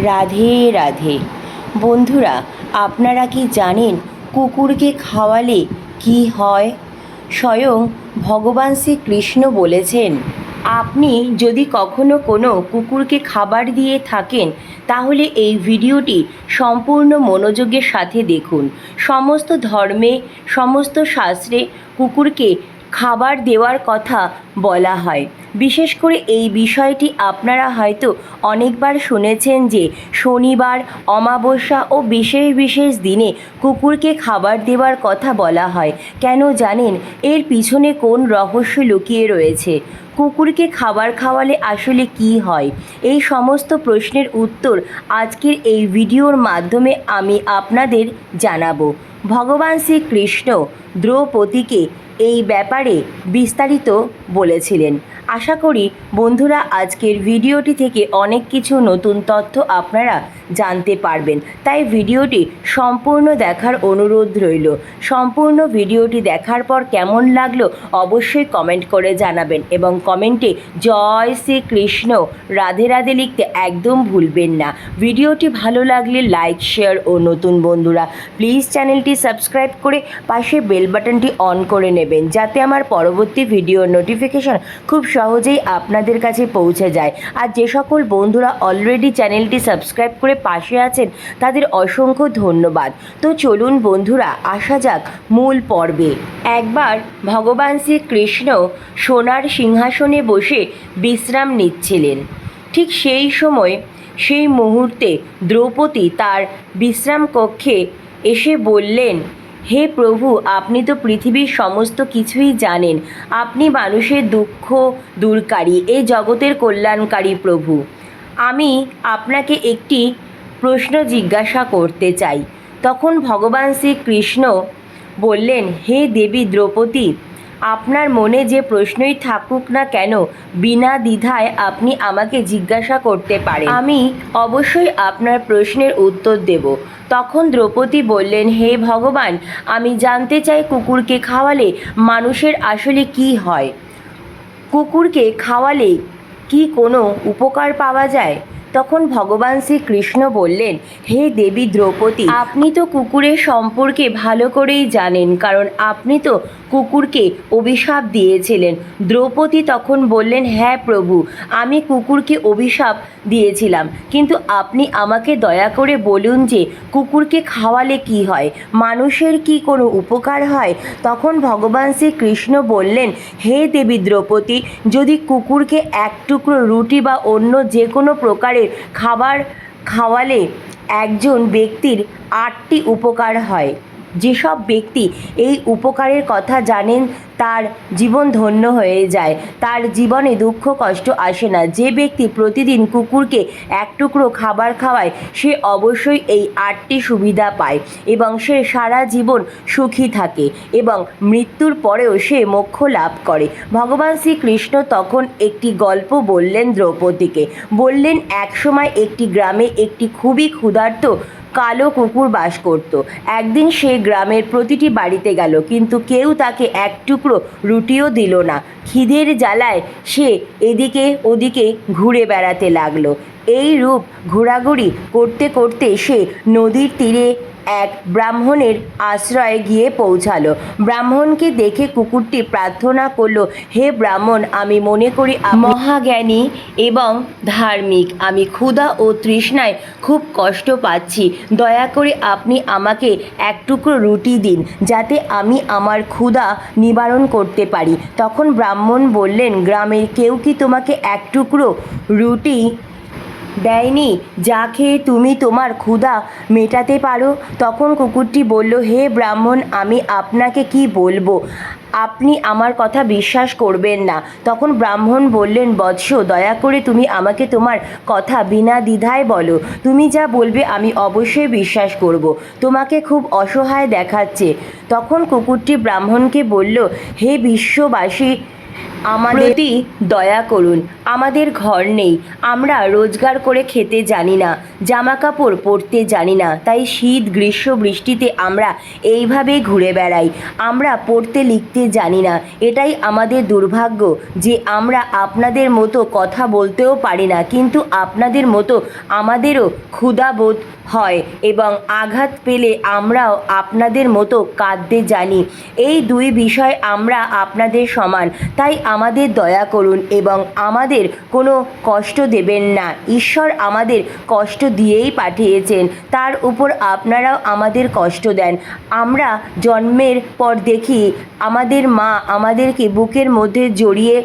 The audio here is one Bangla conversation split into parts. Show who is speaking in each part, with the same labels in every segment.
Speaker 1: রাধে রাধে। বন্ধুরা, আপনারা কি জানেন কুকুরকে খাওয়ালে কি হয়? স্বয়ং ভগবান শ্রীকৃষ্ণ বলেছেন, আপনি যদি কখনো কোনো কুকুরকে খাবার দিয়ে থাকেন, তাহলে এই ভিডিওটি সম্পূর্ণ মনোযোগের সাথে দেখুন। সমস্ত ধর্মে, সমস্ত শাস্ত্রে কুকুরকে খাবার দেওয়ার কথা বলা হয়। বিশেষ করে এই বিষয়টি আপনারা হয়তো অনেকবার শুনেছেন যে শনিবার, অমাবস্যা ও বিশেষ বিশেষ দিনে কুকুরকে খাবার দেওয়ার কথা বলা হয়। কেন জানেন? এর পিছনে কোন রহস্য লুকিয়ে রয়েছে? কুকুরকে খাবার খাওয়ালে আসলে কি হয়? এই সমস্ত প্রশ্নের উত্তর আজকের এই ভিডিওর মাধ্যমে আমি আপনাদের জানাব। ভগবান শ্রীকৃষ্ণ দ্রৌপদীকে এই ব্যাপারে বিস্তারিত বলেছিলেন। আশা করি বন্ধুরা আজকের ভিডিওটি থেকে অনেক কিছু নতুন তথ্য আপনারা জানতে পারবেন। তাই ভিডিওটি সম্পূর্ণ দেখার অনুরোধ রইল। সম্পূর্ণ ভিডিওটি দেখার পর কেমন লাগল অবশ্যই কমেন্ট করে জানাবেন এবং কমেন্টে জয় শ্রীকৃষ্ণ, রাধে রাধে লিখতে একদম ভুলবেন না। ভিডিওটি ভালো লাগলে লাইক, শেয়ার ও নতুন বন্ধুরা, প্লিজ চ্যানেলটি সাবস্ক্রাইব করে পাশে বেল বাটনটি অন করে নেবেন। যাতে আমার পরবর্তী ভিডিওর নোটিফিকেশন খুব সহজেই আপনাদের কাছে পৌঁছে যায়। আর যে সকল বন্ধুরা অলরেডি চ্যানেলটি সাবস্ক্রাইব করে পাশে আছেন, তাদের অসংখ্য ধন্যবাদ। তো চলুন বন্ধুরা, আসা যাক মূল পর্বে। একবার ভগবান শ্রীকৃষ্ণ সোনার সিংহাসনে বসে বিশ্রাম নিচ্ছিলেন। ঠিক সেই সময়, সেই মুহূর্তে দ্রৌপদী তার বিশ্রাম কক্ষে এসে বললেন হে প্রভু, আপনি তো পৃথিবীর সমস্ত কিছুই জানেন। আপনি মানুষের দুঃখ দূরকারী এই জগতের কল্যাণকারী প্রভু। আমি আপনাকে একটি প্রশ্ন জিজ্ঞাসা করতে চাই। তখন ভগবান শ্রীকৃষ্ণ বললেন, হে দেবী দ্রৌপদী আপনার মনে যে প্রশ্নই থাকুক না কেন, বিনা দ্বিধায় আপনি আমাকে জিজ্ঞাসা করতে পারেন। আমি অবশ্যই আপনার প্রশ্নের উত্তর দেব। তখন দ্রৌপদী বললেন, হে ভগবান, আমি জানতে চাই কুকুরকে খাওয়ালে মানুষের আসলে কি হয়? কুকুরকে খাওয়ালে কি কোনো উপকার পাওয়া যায়? তখন ভগবান শ্রীকৃষ্ণ বললেন, হে দেবী দ্রৌপদী, আপনি তো কুকুরের সম্পর্কে ভালো করেই জানেন, কারণ আপনি তো কুকুরকে অভিশাপ দিয়েছিলেন। দ্রৌপদী তখন বললেন হ্যাঁ প্রভু, আমি কুকুরকে অভিশাপ দিয়েছিলাম, কিন্তু আপনি আমাকে দয়া করে বলুন যে, কুকুরকে খাওয়ালে কি হয়? মানুষের কি কোনো উপকার হয়? তখন ভগবান শ্রীকৃষ্ণ বললেন, হে দেবী দ্রৌপদী, যদি কুকুরকে এক টুকরো রুটি বা অন্য যে কোনো প্রকারের খাবার খাওয়ালে একজন ব্যক্তির আটটি উপকার হয়। যেসব ব্যক্তি এই উপকারের কথা জানেন তার জীবন ধন্য হয়ে যায়। তার জীবনে দুঃখ কষ্ট আসে না। যে ব্যক্তি প্রতিদিন কুকুরকে এক টুকরো খাবার খাওয়ায়, সে অবশ্যই এই আটটি সুবিধা পায় এবং সে সারা জীবন সুখী থাকে এবং মৃত্যুর পরেও সে মোক্ষ লাভ করে। ভগবান শ্রীকৃষ্ণ তখন একটি গল্প বললেন দ্রৌপদীকে। বললেন, একসময় একটি গ্রামে একটি খুবই ক্ষুধার্ত কালো কুকুর বাস করত। একদিন সে গ্রামের প্রতিটি বাড়িতে গেল, কিন্তু কেউ তাকে এক টুকরো রুটিও দিল না। খিদের জ্বালায় সে এদিকে ওদিকে ঘুরে বেড়াতে লাগল। এই রূপ ঘোরাঘুরি করতে করতে সে নদীর তীরে এক ব্রাহ্মণের আশ্রয়ে গিয়ে পৌঁছালো। ব্রাহ্মণকে দেখে কুকুরটি প্রার্থনা করল, হে ব্রাহ্মণ, আমি মনে করি মহাজ্ঞানী এবং ধার্মিক। আমি ক্ষুধা ও তৃষ্ণায় খুব কষ্ট পাচ্ছি। দয়া করে আপনি আমাকে এক টুকরো রুটি দিন, যাতে আমি আমার ক্ষুধা নিবারণ করতে পারি। তখন ব্রাহ্মণ বললেন, গ্রামের কেউ কি তোমাকে এক টুকরো রুটি দেয়নি। যা খেয়ে তুমি তোমার ক্ষুধা মেটাতে পারো। তখন কুকুরটি বলল, হে ব্রাহ্মণ, আমি আপনাকে কি বলব? আপনি আমার কথা বিশ্বাস করবেন না। তখন ব্রাহ্মণ বললেন, বৎস, দয়া করে তুমি আমাকে তোমার কথা বিনা দ্বিধায় বলো। তুমি যা বলবে আমি অবশ্যই বিশ্বাস করব। তোমাকে খুব অসহায় দেখাচ্ছে। তখন কুকুরটি ব্রাহ্মণকে বলল, হে বিশ্ববাসী আমাদের দয়া করুন, আমাদের ঘর নেই, আমরা রোজগার করে খেতে জানি না জামা কাপড় পরতে জানি না, তাই শীত, গ্রীষ্ম, বৃষ্টিতে আমরা এইভাবেই ঘুরে বেড়াই, আমরা পড়তে লিখতে জানি না, এটাই আমাদের দুর্ভাগ্য যে আমরা আপনাদের মতো কথা বলতেও পারি না, কিন্তু আপনাদের মতো আমাদেরও ক্ষুধাবোধ হয় এবং আঘাত পেলে আমরাও আপনাদের মতো কাঁদতে জানি, এই দুই বিষয় আমরা আপনাদের সমান, তাই আমাদের দয়া করুন এবং আমাদের কোনো কষ্ট দেবেন না। ঈশ্বর আমাদের কষ্ট দিয়েই পাঠিয়েছেন। তার উপর আপনারাও আমাদের কষ্ট দেন। আমরা জন্মের পর দেখি, আমাদের মা আমাদেরকে বুকের মধ্যে জড়িয়ে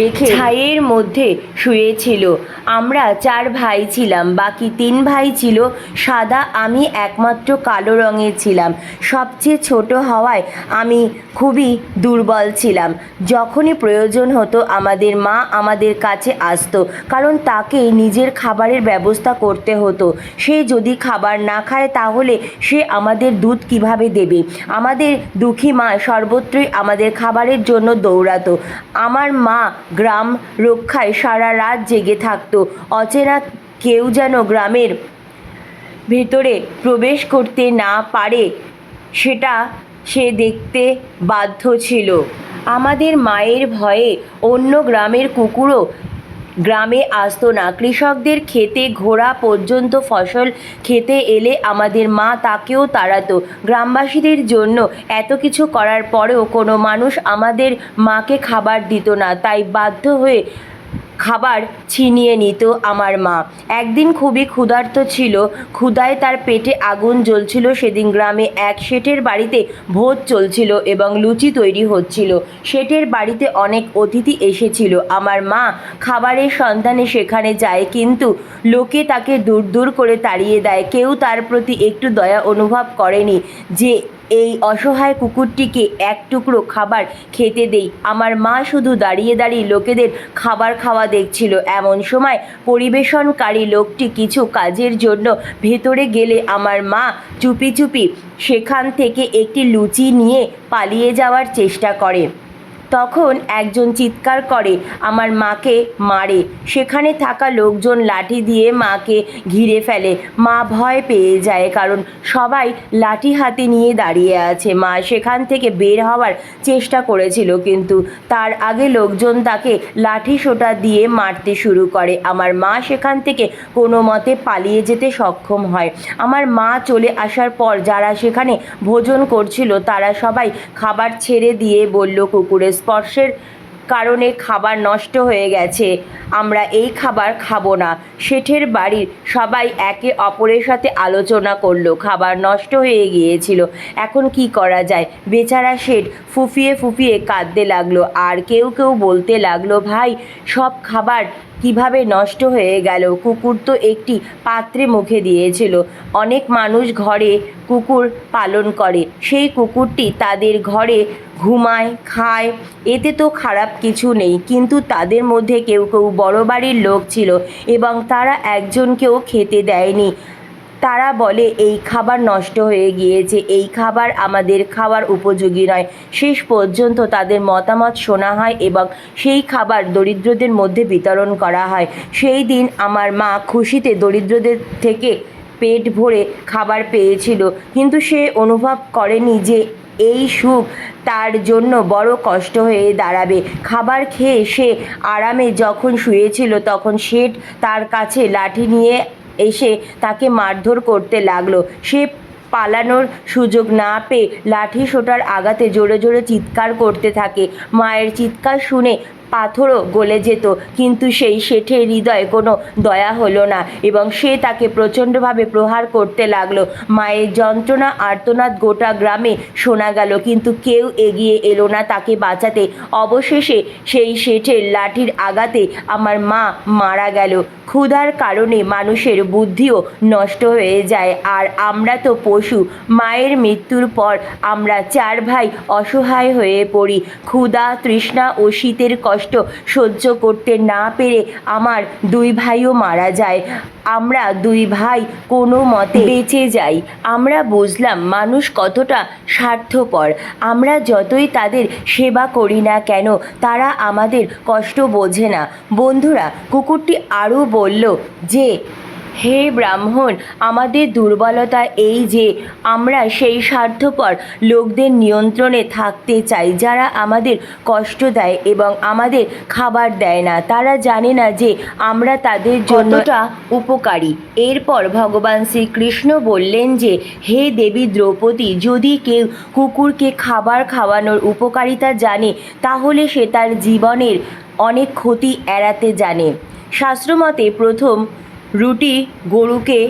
Speaker 1: রেখে ছাইয়ের মধ্যে শুয়েছিল। আমরা চার ভাই ছিলাম, বাকি তিন ভাই ছিল সাদা, আমি একমাত্র কালো রঙের ছিলাম। সবচেয়ে ছোট হওয়ায় আমি খুবই দুর্বল ছিলাম। যখনই প্রয়োজন হতো, আমাদের মা আমাদের কাছে আসতো, কারণ তাকে নিজের খাবারের ব্যবস্থা করতে হতো। সে যদি খাবার না খায়, তাহলে সে আমাদের দুধ কীভাবে দেবে? আমাদের দুঃখী মা সর্বত্রই আমাদের খাবারের জন্য দৌড়াতো। আমার মা গ্রাম রক্ষায় সারা রাত জেগে থাকতো। অচেনা কেউ যেন গ্রামের ভেতরে প্রবেশ করতে না পারে, সেটা সে দেখতে বাধ্য ছিল। আমাদের মায়ের ভয়ে অন্য গ্রামের কুকুরও গ্রামে আসতো না। কৃষকদের খেতে ঘোড়া পর্যন্ত ফসল খেতে এলে আমাদের মা তাকেও তাড়াতো। গ্রামবাসীদের জন্য এত কিছু করার পরেও কোনো মানুষ আমাদের মাকে খাবার দিত না। তাই বাধ্য হয়ে খাবার ছিনিয়ে নিত আমার মা। একদিন খুবই ক্ষুধার্ত ছিল, ক্ষুধায় তার পেটে আগুন জ্বলছিল, সেদিন গ্রামে এক শেঠের বাড়িতে ভোজ চলছিল এবং লুচি তৈরি হচ্ছিল। শেঠের বাড়িতে অনেক অতিথি এসেছিল। আমার মা খাবারের সন্ধানে সেখানে যায়, কিন্তু লোকে তাকে দূর দূর করে তাড়িয়ে দেয়। কেউ তার প্রতি একটু দয়া অনুভব করেনি যে এই অসহায় কুকুরটিকে এক টুকরো খাবার খেতে দেই। আমার মা শুধু দাঁড়িয়ে দাঁড়িয়ে লোকেদের খাবার খাওয়া দেখছিল। এমন সময় পরিবেশনকারী লোকটি কিছু কাজের জন্য ভেতরে গেলে আমার মা চুপি চুপি সেখান থেকে একটি লুচি নিয়ে পালিয়ে যাওয়ার চেষ্টা করে। তখন একজন চিৎকার করে, আমার মাকে মারে। সেখানে থাকা লোকজন লাঠি দিয়ে মাকে ঘিরে ফেলে। মা ভয় পেয়ে যায় কারণ সবাই লাঠি হাতে নিয়ে দাঁড়িয়ে আছে। মা সেখান থেকে বের হওয়ার চেষ্টা করেছিল কিন্তু তার আগে লোকজন তাকে লাঠি সোটা দিয়ে মারতে শুরু করে। আমার মা সেখান থেকে কোনো মতে পালিয়ে যেতে সক্ষম হয়। আমার মা চলে আসার পর যারা সেখানে ভোজন করছিল তারা সবাই খাবার ছেড়ে দিয়ে বলল, কুকুরের স্পর্শের কারণে খাবার নষ্ট হয়ে গেছে। আমরা এই খাবার খাব না। শেঠের বাড়ির সবাই একে অপরের সাথে আলোচনা করল। খাবার নষ্ট হয়ে গিয়েছিল। এখন কি করা যায়? বেচারা শেঠ ফুফিয়ে ফুফিয়ে কাঁদতে লাগল। আর কেউ কেউ বলতে লাগল, ভাই, সব খাবার কীভাবে নষ্ট হয়ে গেল? কুকুর তো একটি পাত্রে মুখে দিয়েছিল। অনেক মানুষ ঘরে কুকুর পালন করে। সেই কুকুরটি তাদের ঘরে ঘুমায়, খায়। এতে তো খারাপ কিছু নেই, কিন্তু তাদের মধ্যে কেউ কেউ বড় বাড়ির লোক ছিল এবং তারা একজনকেও খেতে দেয়নি। তারা বলে, এই খাবার নষ্ট হয়ে গিয়েছে। এই খাবার আমাদের খাওয়ার উপযোগী নয়। শেষ পর্যন্ত তাদের মতামত শোনা হয় এবং সেই খাবার দরিদ্রদের মধ্যে বিতরণ করা হয়। সেই দিন আমার মা খুশিতে দরিদ্রদের থেকে পেট ভরে খাবার পেয়েছিল। কিন্তু সে অনুভব করেনি যে এই সুখ তার জন্য বড় কষ্ট হয়ে দাঁড়াবে। খাবার খেয়ে সে আরামে যখন শুয়েছিল, তখন শেঠ তার কাছে লাঠি নিয়ে এসে তাকে মারধর করতে লাগল। সে পালানোর সুযোগ না পেয়ে লাঠি সোটার আঘাতে জোরে জোরে চিৎকার করতে থাকে। মায়ের চিৎকার শুনে পাথরও গলে যেত, কিন্তু সেই শেঠের হৃদয়ে কোনো দয়া হলো না এবং সে তাকে প্রচণ্ডভাবে প্রহার করতে লাগল। মায়ের যন্ত্রণা, আর্তনাদ গোটা গ্রামে শোনা গেল, কিন্তু কেউ এগিয়ে এলো না তাকে বাঁচাতে। অবশেষে সেই শেঠের লাঠির আঘাতে আমার মা মারা গেল। ক্ষুধার কারণে মানুষের বুদ্ধিও নষ্ট হয়ে যায়। আর আমরা তো পশু, মায়ের মৃত্যুর পর আমরা চার ভাই অসহায় হয়ে পড়ি। ক্ষুধা, তৃষ্ণা ও শীতের কষ্ট কষ্ট সহ্য করতে না পেরে আমার দুই ভাইও মারা যায়। আমরা দুই ভাই কোনো মতে বেঁচে যাই। আমরা বুঝলাম মানুষ কতটা স্বার্থপর। আমরা যতই তাদের সেবা করি না কেন, তারা আমাদের কষ্ট বোঝে না। বন্ধুরা, কুকুরটি আরও বলল যে হে ব্রাহ্মণ আমাদের দুর্বলতা এই যে আমরা সেই স্বার্থপর লোকদের নিয়ন্ত্রণে থাকতে চাই যারা আমাদের কষ্ট দেয় এবং আমাদের খাবার দেয় না। তারা জানে না যে আমরা তাদের জন্যটা উপকারী। এরপর ভগবান শ্রীকৃষ্ণ বললেন যে হে দেবী দ্রৌপদী যদি কেউ কুকুরকে খাবার খাওয়ানোর উপকারিতা জানে তাহলে সে তার জীবনের অনেক ক্ষতি এড়াতে জানে। শাস্ত্রমতে প্রথম রুটি গরুকে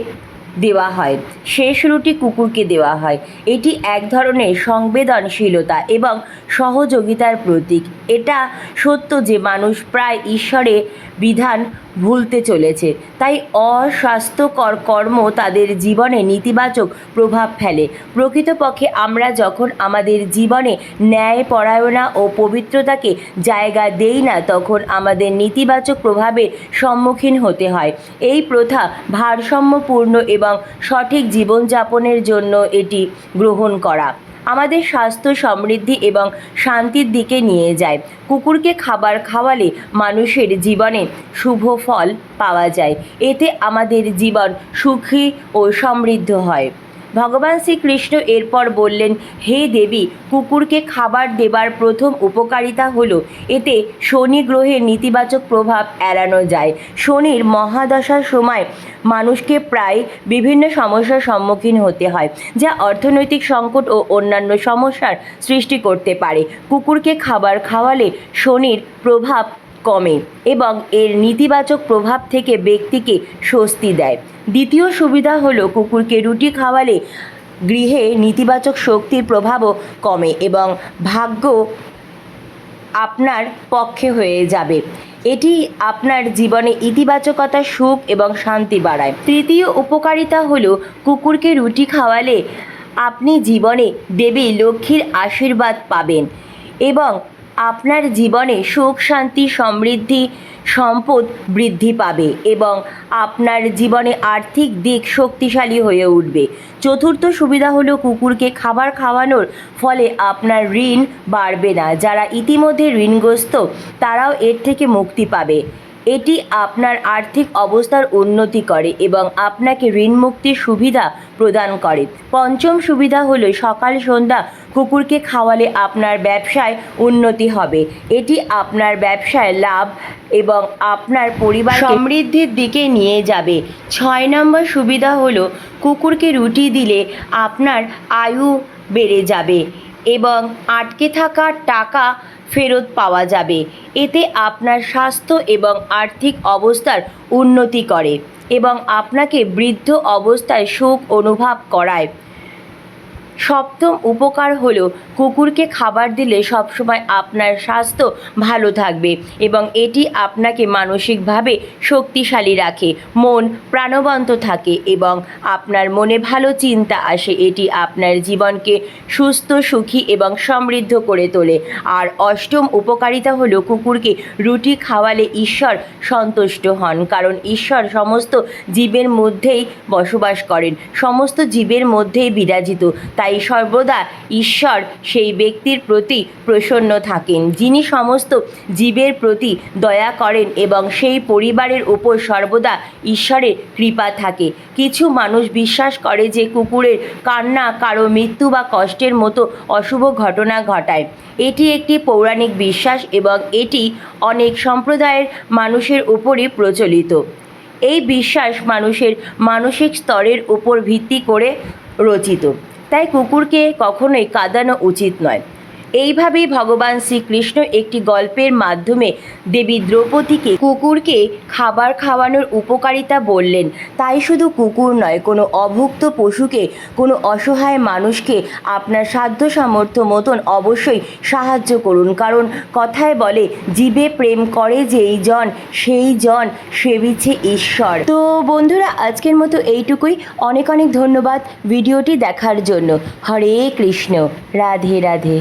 Speaker 1: দেওয়া হয়। শেষ রুটি কুকুরকে দেওয়া হয়। এটি এক ধরনের সংবেদনশীলতা এবং সহযোগিতার প্রতীক। এটা সত্য যে মানুষ প্রায় ঈশ্বরে বিধান ভুলতে চলেছে। তাই অস্বাস্থ্যকর কর্ম তাদের জীবনে নেতিবাচক প্রভাব ফেলে। প্রকৃতপক্ষে আমরা যখন আমাদের জীবনে ন্যায় পরায়ণা ও পবিত্রতাকে জায়গা দেই না, তখন আমাদের নেতিবাচক প্রভাবের সম্মুখীন হতে হয়। এই প্রথা ভারসাম্যপূর্ণ এবং সঠিক জীবনযাপনের জন্য এটি গ্রহণ করা। আমাদের স্বাস্থ্য সমৃদ্ধি এবং শান্তির দিকে নিয়ে যায়। কুকুরকে খাবার খাওয়ালে মানুষের জীবনে শুভ ফল পাওয়া যায়। এতে আমাদের জীবন সুখী ও সমৃদ্ধ হয়। ভগবান শ্রীকৃষ্ণ এরপর বললেন, হে দেবী, কুকুরকে খাবার দেবার প্রথম উপকারিতা হলো। এতে শনি গ্রহের নেতিবাচক প্রভাব এড়ানো যায়। শনির মহাদশার সময় মানুষকে প্রায় বিভিন্ন সমস্যার সম্মুখীন হতে হয়, যা অর্থনৈতিক সংকট ও অন্যান্য সমস্যার সৃষ্টি করতে পারে। কুকুরকে খাবার খাওয়ালে শনির প্রভাব কমে এবং এর নেতিবাচক প্রভাব থেকে ব্যক্তিকে স্বস্তি দেয়। দ্বিতীয় সুবিধা হলো কুকুরকে রুটি খাওয়ালে গৃহে নেতিবাচক শক্তির প্রভাবও কমে এবং ভাগ্য আপনার পক্ষে হয়ে যাবে। এটি আপনার জীবনে ইতিবাচকতা, সুখ এবং শান্তি বাড়ায়। তৃতীয় উপকারিতা হলো কুকুরকে রুটি খাওয়ালে আপনি জীবনে দেবী লক্ষ্মীর আশীর্বাদ পাবেন এবং আপনার জীবনে সুখ, শান্তি, সমৃদ্ধি, সম্পদ বৃদ্ধি পাবে এবং আপনার জীবনে আর্থিক দিক শক্তিশালী হয়ে উঠবে। চতুর্থ সুবিধা হলো কুকুরকে খাবার খাওয়ানোর ফলে আপনার ঋণ বাড়বে না। যারা ইতিমধ্যে ঋণগ্রস্ত, তারাও এর থেকে মুক্তি পাবে। এটি আপনার আর্থিক অবস্থার উন্নতি করে এবং আপনাকে ঋণ মুক্তির সুবিধা প্রদান করে। পঞ্চম সুবিধা হলো সকাল সন্ধ্যা কুকুরকে খাওয়ালে আপনার ব্যবসায় উন্নতি হবে। এটি আপনার ব্যবসায় লাভ এবং আপনার পরিবার সমৃদ্ধির দিকে নিয়ে যাবে। ছয় নম্বর সুবিধা হলো কুকুরকে রুটি দিলে আপনার আয়ু বেড়ে যাবে। এবং আটকে থাকা টাকা ফেরত পাওয়া যাবে। এতে আপনার স্বাস্থ্য এবং আর্থিক অবস্থার উন্নতি করে এবং আপনাকে বৃদ্ধ অবস্থায় সুখ অনুভব করায়। সপ্তম উপকার হলো কুকুরকে খাবার দিলে সবসময় আপনার স্বাস্থ্য ভালো থাকবে এবং এটি আপনাকে মানসিকভাবে শক্তিশালী রাখে। মন প্রাণবন্ত থাকে এবং আপনার মনে ভালো চিন্তা আসে। এটি আপনার জীবনকে সুস্থ, সুখী এবং সমৃদ্ধ করে তোলে। আর অষ্টম উপকারিতা হলো কুকুরকে রুটি খাওয়ালে ঈশ্বর সন্তুষ্ট হন, কারণ ঈশ্বর সমস্ত জীবের মধ্যেই বসবাস করেন। সমস্ত জীবের মধ্যেই বিরাজিত তাই সর্বদা ঈশ্বর সেই ব্যক্তির প্রতি প্রসন্ন থাকেন। যিনি সমস্ত জীবের প্রতি দয়া করেন এবং সেই পরিবারের উপর সর্বদা ঈশ্বরের কৃপা থাকে। কিছু মানুষ বিশ্বাস করে যে কুকুরের কান্না কারও মৃত্যু বা কষ্টের মতো অশুভ ঘটনা ঘটায়। এটি একটি পৌরাণিক বিশ্বাস এবং এটি অনেক সম্প্রদায়ের মানুষের উপরই প্রচলিত। এই বিশ্বাস মানুষের মানসিক স্তরের উপর ভিত্তি করে রচিত। তাই কুকুরকে কখনোই কাঁদানো উচিত নয়। এইভাবেই ভগবান শ্রীকৃষ্ণ একটি গল্পের মাধ্যমে দেবী দ্রৌপদীকে কুকুরকে খাবার খাওয়ানোর উপকারিতা বললেন। তাই শুধু কুকুর নয়, কোনো অভুক্ত পশুকে, কোনো অসহায় মানুষকে আপনার সাধ্য সামর্থ্য মতন অবশ্যই সাহায্য করুন। কারণ কথায় বলে, জীবে প্রেম করে যেই জন, সেই জন সেবিছে ঈশ্বর। তো বন্ধুরা, আজকের মতো এইটুকুই। অনেক অনেক ধন্যবাদ ভিডিওটি দেখার জন্য। হরে কৃষ্ণ। রাধে রাধে।